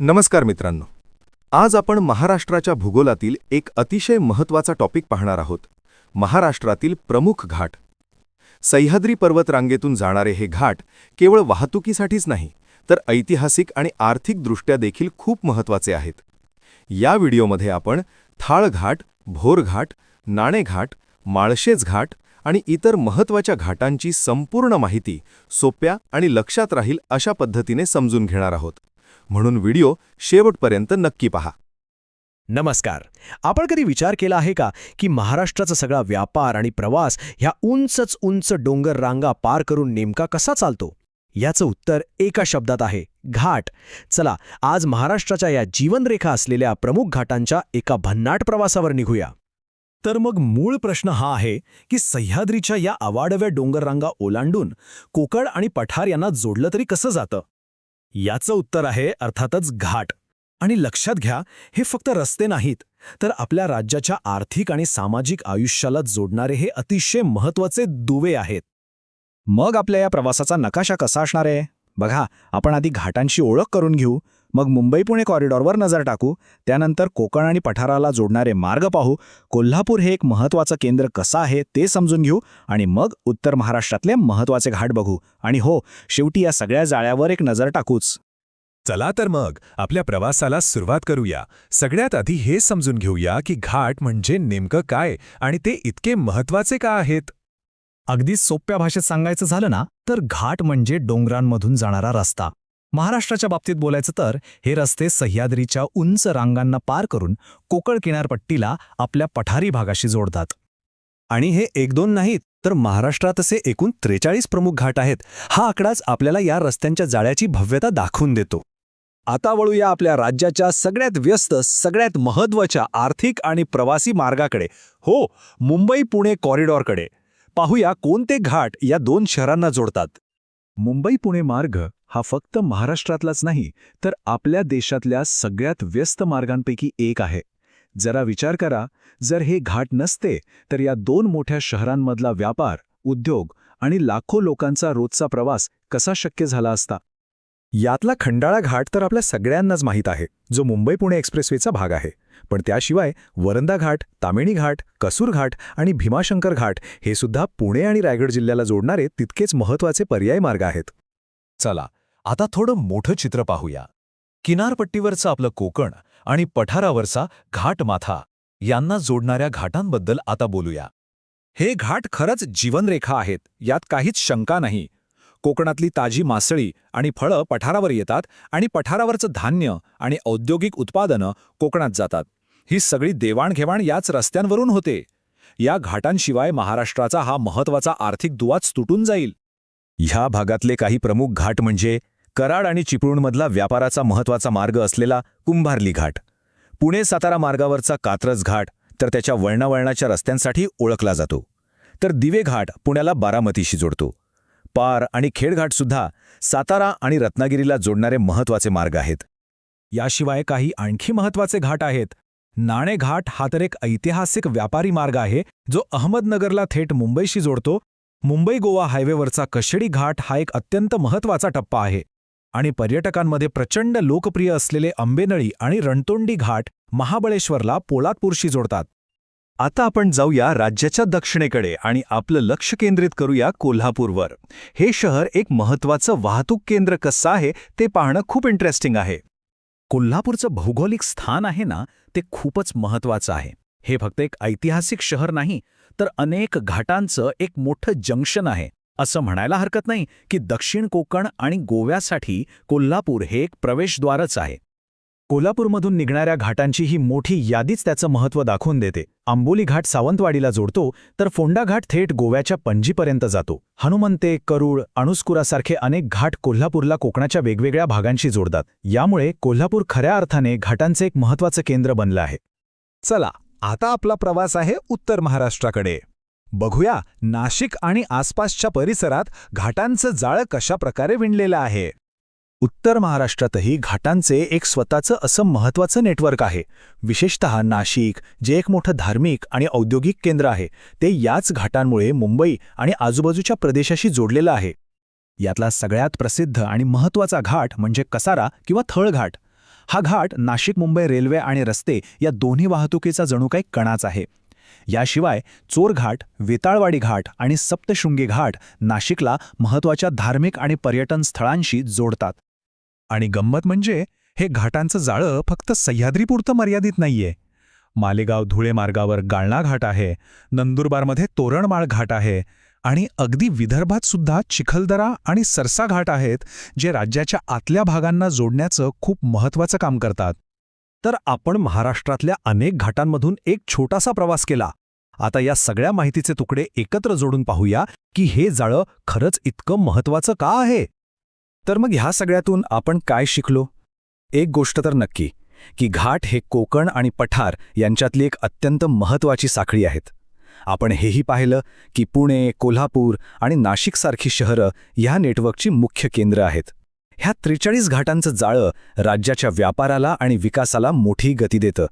नमस्कार मित्रांनो. आज आपण महाराष्ट्राच्या भूगोलातील एक अतिशय महत्त्वाचा टॉपिक पाहणार आहोत. महाराष्ट्रातील प्रमुख घाट. सह्याद्री पर्वतरांगेतून जाणारे हे घाट केवळ वाहतुकीसाठीच नाही तर ऐतिहासिक आणि आर्थिकदृष्ट्या देखील खूप महत्त्वाचे आहेत. या व्हिडिओमध्ये आपण थाळ घाट नाणेघाट माळशेज घाट आणि इतर महत्त्वाच्या घाटांची संपूर्ण माहिती सोप्या आणि लक्षात राहील अशा पद्धतीने समजून घेणार आहोत. म्हणून व्हिडिओ शेवटपर्यंत नक्की पहा. नमस्कार. आपण कधी विचार केला आहे का की महाराष्ट्राचा सगळा व्यापार आणि प्रवास ह्या उंचच उंच डोंगर रांगा पार करून नेमका कसा चालतो? याचं उत्तर एका शब्दात आहे घाट. चला आज महाराष्ट्राच्या या जीवनरेखा असलेल्या प्रमुख घाटांच्या एका भन्नाट प्रवासावर निघूया. तर मग मूळ प्रश्न हा आहे की सह्याद्रीच्या या अवाडव्या डोंगररांगा ओलांडून कोकण आणि पठार यांना जोडलं तरी कसं जातं? याचं उत्तर आहे अर्थातच घाट. आणि लक्षात घ्या हे फक्त रस्ते नाहीत तर आपल्या राज्याच्या आर्थिक आणि सामाजिक आयुष्याला जोडणारे हे अतिशय महत्त्वाचे दुवे आहेत. मग आपल्या या प्रवासाचा नकाशा कसा असणार आहे? बघा आपण आधी घाटांची ओळख करून घेऊ. मग मुंबई पुणे कॉरिडॉरवर नजर टाकू. त्यानंतर कोकण आणि पठाराला जोडणारे मार्ग पाहू. कोल्हापूर हे एक महत्त्वाचं केंद्र कसं आहे ते समजून घेऊ आणि मग उत्तर महाराष्ट्रातले महत्त्वाचे घाट बघू. आणि हो शेवटी या सगळ्या जाळ्यावर एक नजर टाकूच. चला तर मग आपल्या प्रवासाला सुरुवात करूया. सगळ्यात आधी हे समजून घेऊया की घाट म्हणजे नेमकं काय आणि ते इतके महत्त्वाचे का आहेत? अगदी सोप्या भाषेत सांगायचं झालं ना तर घाट म्हणजे डोंगरांमधून जाणारा रस्ता. महाराष्ट्राच्या बाबतीत बोलायचं तर हे रस्ते सह्याद्रीच्या उंच रांगांना पार करून कोकण किनारपट्टीला आपल्या पठारी भागाशी जोडतात. आणि हे एक दोन नाहीत तर महाराष्ट्रात असे एकूण त्रेचाळीस प्रमुख घाट आहेत. हा आकडाच आपल्याला या रस्त्यांच्या जाळ्याची भव्यता दाखवून देतो. आता वळूया आपल्या राज्याच्या सगळ्यात व्यस्त सगळ्यात महत्त्वाच्या आर्थिक आणि प्रवासी मार्गाकडे. हो मुंबई पुणे कॉरिडॉरकडे. पाहूया कोणते घाट या दोन शहरांना जोडतात. मुंबई पुणे मार्ग हा फक्त महाराष्ट्रातलाच नाही तर आपल्या देशातल्या सगळ्यात व्यस्त मार्गांपैकी एक आहे. जरा विचार करा जर हे घाट नसते तर या दोन मोठ्या शहरांमधला व्यापार उद्योग आणि लाखो लोकांचा रोजचा प्रवास कसा शक्य झाला असता? यातला खंडाळा घाट तर आपल्या सगळ्यांनाच माहीत आहे जो मुंबई पुणे एक्सप्रेसवेचा भाग आहे. पण त्याशिवाय वरंदा घाट तामिणी घाट कसूर घाट आणि भीमाशंकर घाट हे सुद्धा पुणे आणि रायगड जिल्ह्याला जोडणारे तितकेच महत्त्वाचे पर्याय मार्ग आहेत. चला आता थोडं मोठं चित्र पाहूया. किनारपट्टीवरचं आपलं कोकण आणि पठारावरचा घाटमाथा यांना जोडणाऱ्या घाटांबद्दल आता बोलूया. हे घाट खरंच जीवनरेखा आहेत यात काहीच शंका नाही. कोकणातली ताजी मासळी आणि फळं पठारावर येतात आणि पठारावरचं धान्य आणि औद्योगिक उत्पादनं कोकणात जातात. ही सगळी देवाणघेवाण याच रस्त्यांवरून होते. या घाटांशिवाय महाराष्ट्राचा हा महत्त्वाचा आर्थिक दुवाच तुटून जाईल. ह्या भागातले काही प्रमुख घाट म्हणजे कराड आणि चिपळूणमधला व्यापाराचा महत्त्वाचा मार्ग असलेला कुंभारली घाट. पुणे सातारा मार्गावरचा कात्रज घाट तर त्याच्या वळणावळणाच्या रस्त्यांसाठी ओळखला जातो. तर दिवे घाट पुण्याला बारामतीशी जोडतो. पार आणि खेडघाटसुद्धा सातारा आणि रत्नागिरीला जोडणारे महत्त्वाचे मार्ग आहेत. याशिवाय काही आणखी महत्त्वाचे घाट आहेत. नाणेघाट हा तर एक ऐतिहासिक व्यापारी मार्ग आहे जो अहमदनगरला थेट मुंबईशी जोडतो. मुंबई गोवा हायवेवरचा कशेडी घाट हा एक अत्यंत महत्त्वाचा टप्पा आहे. आणि पर्यटकांमध्ये प्रचंड लोकप्रिय असलेले आंबेनळी आणि रणतोंडी घाट महाबळेश्वरला पोलादपूरशी जोडतात. आता आपण जाऊया राज्याच्या दक्षिणेकडे आणि आपलं लक्ष केंद्रित करूया कोल्हापूरवर. हे शहर एक महत्त्वाचं वाहतूक केंद्र कसं आहे ते पाहणं खूप इंटरेस्टिंग आहे. कोल्हापूरचं भौगोलिक स्थान आहे ना ते खूपच महत्त्वाचं आहे. हे फक्त एक ऐतिहासिक शहर नाही तर अनेक घाटांचं एक मोठं जंक्शन आहे. असं म्हणायला हरकत नाही की दक्षिण कोकण आणि गोव्यासाठी कोल्हापूर हे एक प्रवेशद्वारच आहे. कोल्हापूरमधून निघणाऱ्या घाटांची ही मोठी यादीच त्याचं महत्त्व दाखवून देते. आंबोली घाट सावंतवाडीला जोडतो तर फोंडा घाट थेट गोव्याच्या पणजीपर्यंत जातो. हनुमंते करूळ अणुस्कुरासारखे अनेक घाट कोल्हापूरला कोकणाच्या वेगवेगळ्या भागांशी जोडतात. यामुळे कोल्हापूर खऱ्या अर्थाने घाटांचे एक महत्त्वाचं केंद्र बनलं आहे. चला आता आपला प्रवास आहे उत्तर महाराष्ट्राकडे. बघूया नाशिक आणि आसपासच्या परिसरात घाटांचं जाळं कशा प्रकारे विणलेलं आहे. उत्तर महाराष्ट्रातही घाटांचे एक स्वतःचं असं महत्त्वाचं नेटवर्क आहे. विशेषतः नाशिक जे एक मोठं धार्मिक आणि औद्योगिक केंद्र आहे ते याच घाटांमुळे मुंबई आणि आजूबाजूच्या प्रदेशाशी जोडलेलं आहे. यातला सगळ्यात प्रसिद्ध आणि महत्त्वाचा घाट म्हणजे कसारा किंवा थळघाट हा घाट नाशिक मुंबई रेल्वे आणि रस्ते या दोन्ही वाहतुकीचा जणू काही कणाच आहे. याशिवाय चोरघाट वेताळवाडी घाट आणि सप्तशृंगी घाट नाशिकला महत्त्वाच्या धार्मिक आणि पर्यटन स्थळांशी जोडतात. आणि गंमत म्हणजे हे घाटांचं जाळं फक्त सह्याद्रीपुरतं मर्यादित नाहीये. मालेगाव धुळे मार्गावर गाळणा घाट आहे नंदुरबारमध्ये तोरणमाळ घाट आहे आणि अगदी विदर्भात सुद्धा चिखलदरा आणि सरसा घाट आहेत जे राज्याच्या आतल्या भागांना जोडण्याचं खूप महत्त्वाचं काम करतात. तर आपण महाराष्ट्रातल्या अनेक घाटांमधून एक छोटासा प्रवास केला. आता या सगळ्या माहितीचे तुकडे एकत्र जोडून पाहूया की हे जाळं खरंच इतकं महत्वाचं का आहे? तर मग ह्या सगळ्यातून आपण काय शिकलो? एक गोष्ट तर नक्की की घाट हे कोकण आणि पठार यांच्यातली एक अत्यंत महत्त्वाची साखळी आहेत. आपण हेही पाहिलं की पुणे कोल्हापूर आणि नाशिकसारखी शहरं ह्या नेटवर्कची मुख्य केंद्र आहेत. ह्या त्रेचाळीस घाटांचं जाळं राज्याच्या व्यापाराला आणि विकासाला मोठी गती देतं.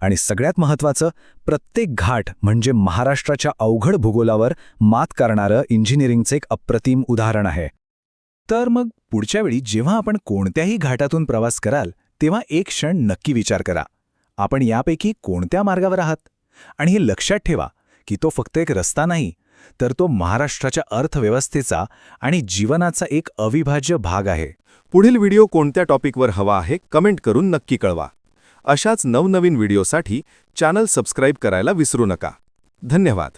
आणि सगळ्यात महत्त्वाचं प्रत्येक घाट म्हणजे महाराष्ट्राच्या अवघड भूगोलावर मात करणारं इंजिनिअरिंगचं एक अप्रतिम उदाहरण आहे. तर मग पुढच्या वेळी जेव्हा आपण कोणत्याही घाटातून प्रवास कराल तेव्हा एक क्षण नक्की विचार करा. आपण यापैकी कोणत्या मार्गावर आहात? आणि हे लक्षात ठेवा की तो फक्त एक रस्ता नाही तर तो महाराष्ट्राच्या अर्थव्यवस्थेचा आणि जीवनाचा एक अविभाज्य भाग आहे. पुढील व्हिडिओ कोणत्या टॉपिकवर हवा आहे कमेंट करून नक्की कळवा. अशाच नवनवीन व्हिडिओसाठी चॅनल सबस्क्राईब करायला विसरू नका. धन्यवाद.